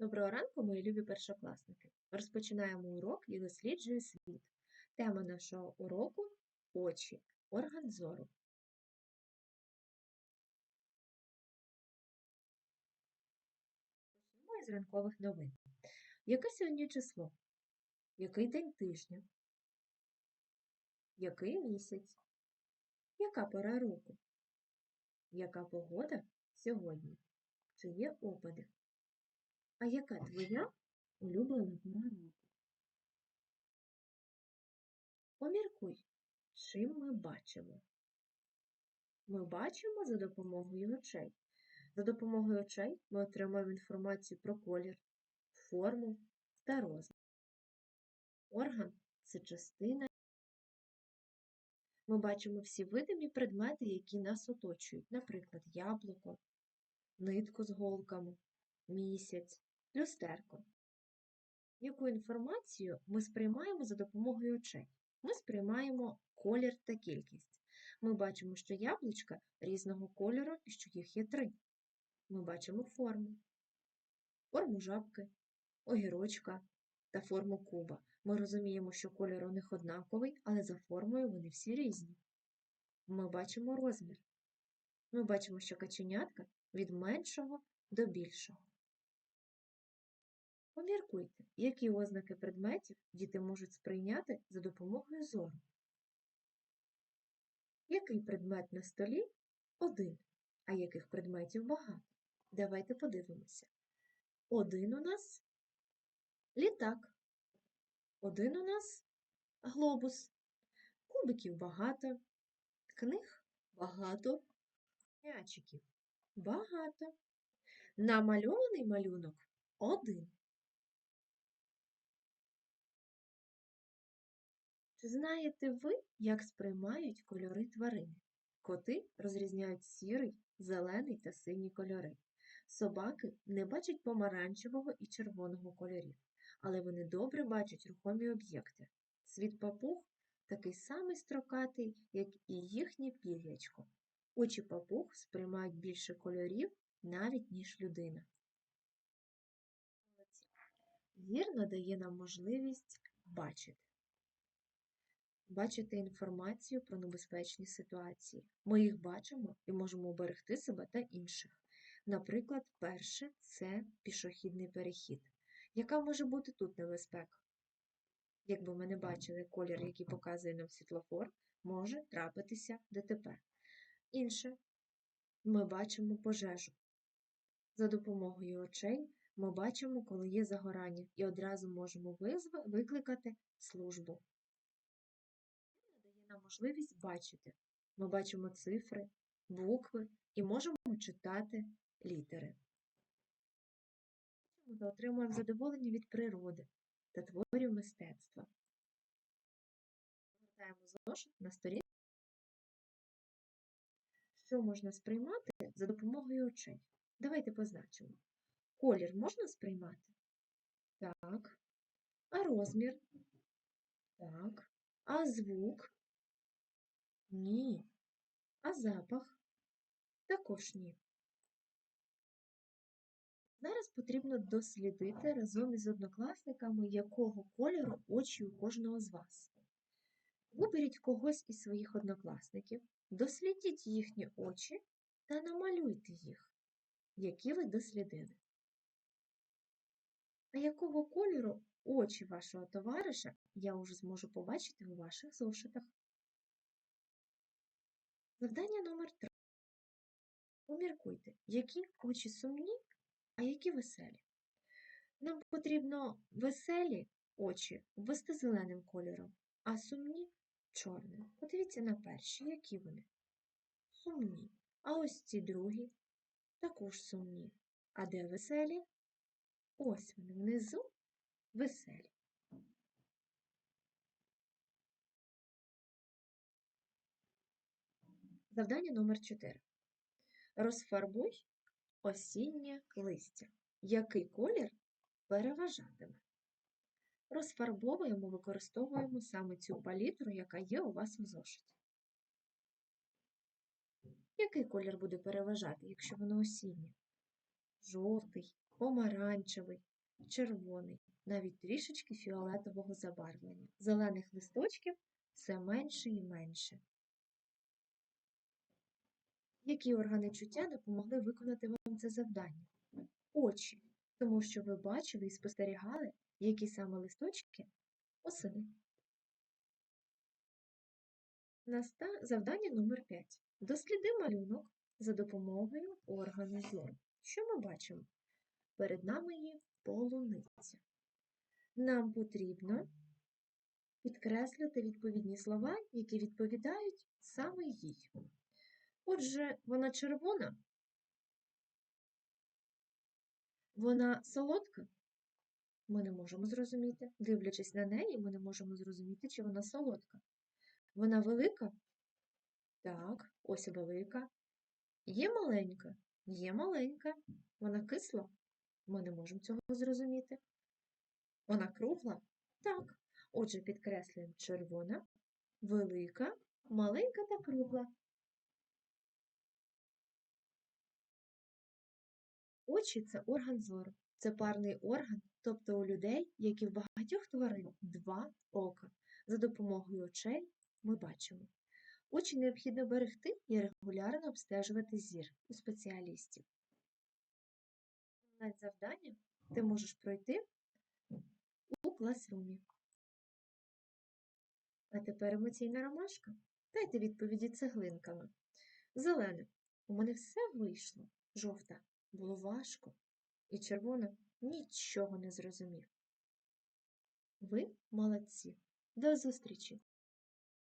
Доброго ранку, мої любі першокласники. Розпочинаємо урок і досліджує світ. Тема нашого уроку очі, орган зору. Почнемо із ранкових новин. Яке сьогодні число? Який день тижня? Який місяць? Яка пора року? Яка погода сьогодні? Чи є опади? А яка твоя улюблена пора року? Поміркуй, чим ми бачимо. Ми бачимо за допомогою очей. За допомогою очей ми отримуємо інформацію про колір, форму та розмір. Орган це частина. Ми бачимо всі видимі предмети, які нас оточують, наприклад, яблуко, нитку з голками, місяць, люстерко. Яку інформацію ми сприймаємо за допомогою очей? Ми сприймаємо колір та кількість. Ми бачимо, що яблучка різного кольору і що їх є три. Ми бачимо форму, форму жабки, огірочка та форму куба. Ми розуміємо, що кольор у них однаковий, але за формою вони всі різні. Ми бачимо розмір. Ми бачимо, що каченятка від меншого до більшого. Поміркуйте, які ознаки предметів діти можуть сприйняти за допомогою зору. Який предмет на столі один, а яких предметів багато? Давайте подивимося. Один у нас літак, один у нас глобус, кубиків багато, книг багато, м'ячиків багато. Намальований малюнок один. Чи знаєте ви, як сприймають кольори тварини? Коти розрізняють сірий, зелений та синій кольори. Собаки не бачать помаранчевого і червоного кольорів, але вони добре бачать рухомі об'єкти. Світ папуг такий самий строкатий, як і їхнє пір'ячко. Очі папуг сприймають більше кольорів навіть ніж людина. Зір надає нам можливість бачити. Бачити інформацію про небезпечні ситуації. Ми їх бачимо і можемо оберегти себе та інших. Наприклад, перше це пішохідний перехід. Яка може бути тут небезпека? Якби ми не бачили колір, який показує нам світлофор, може трапитися ДТП. Інше ми бачимо пожежу. За допомогою очей ми бачимо, коли є загорання, і одразу можемо викликати службу. Можливість бачити. Ми бачимо цифри, букви і можемо читати літери. Ми отримуємо задоволення від природи та творів мистецтва. Повертаємо зошит на сторінку. Що можна сприймати за допомогою очей? Давайте позначимо. Колір можна сприймати? Так. А розмір? Так. А звук? Ні. А запах? Також ні. Зараз потрібно дослідити разом із однокласниками, якого кольору очі у кожного з вас. Виберіть когось із своїх однокласників, дослідіть їхні очі та намалюйте їх, які ви дослідили. А якого кольору очі вашого товариша я вже зможу побачити у ваших зошитах? Завдання номер 3. Поміркуйте, які очі сумні, а які веселі. Нам потрібно веселі очі ввести зеленим кольором, а сумні чорним. Подивіться на перші, які вони. Сумні. А ось ці другі також сумні. А де веселі? Ось вони внизу веселі. Завдання номер 4. Розфарбуй осіннє листя. Який колір переважатиме? Розфарбовуємо, використовуємо саме цю палітру, яка є у вас у зошиті. Який колір буде переважати, якщо воно осіннє? Жовтий, помаранчевий, червоний, навіть трішечки фіолетового забарвлення. Зелених листочків все менше і менше. Які органи чуття допомогли виконати вам це завдання? Очі, тому що ви бачили і спостерігали, які саме листочки осени. Наста... Завдання номер 5. Досліди малюнок за допомогою органу зору. Що ми бачимо? Перед нами є полуниця. Нам потрібно підкреслити відповідні слова, які відповідають саме їй. Отже, вона червона, вона солодка. Ми не можемо зрозуміти. Дивлячись на неї, ми не можемо зрозуміти, чи вона солодка. Вона велика? Так, ось велика. Є маленька? Є маленька. Вона кисла? Ми не можемо цього зрозуміти. Вона кругла? Так. Отже, підкреслюємо червона, велика, маленька та кругла. Очі це орган зору. Це парний орган, тобто у людей, як і в багатьох тварин, два ока. За допомогою очей ми бачимо. Очі необхідно берегти і регулярно обстежувати зір у спеціалістів. Завдання ти можеш пройти у класрумі. А тепер емоційна ромашка. Дайте відповіді цеглинками. Зелене. У мене все вийшло. Жовта. Було важко. І червоно нічого не зрозумів. Ви молодці. До зустрічі!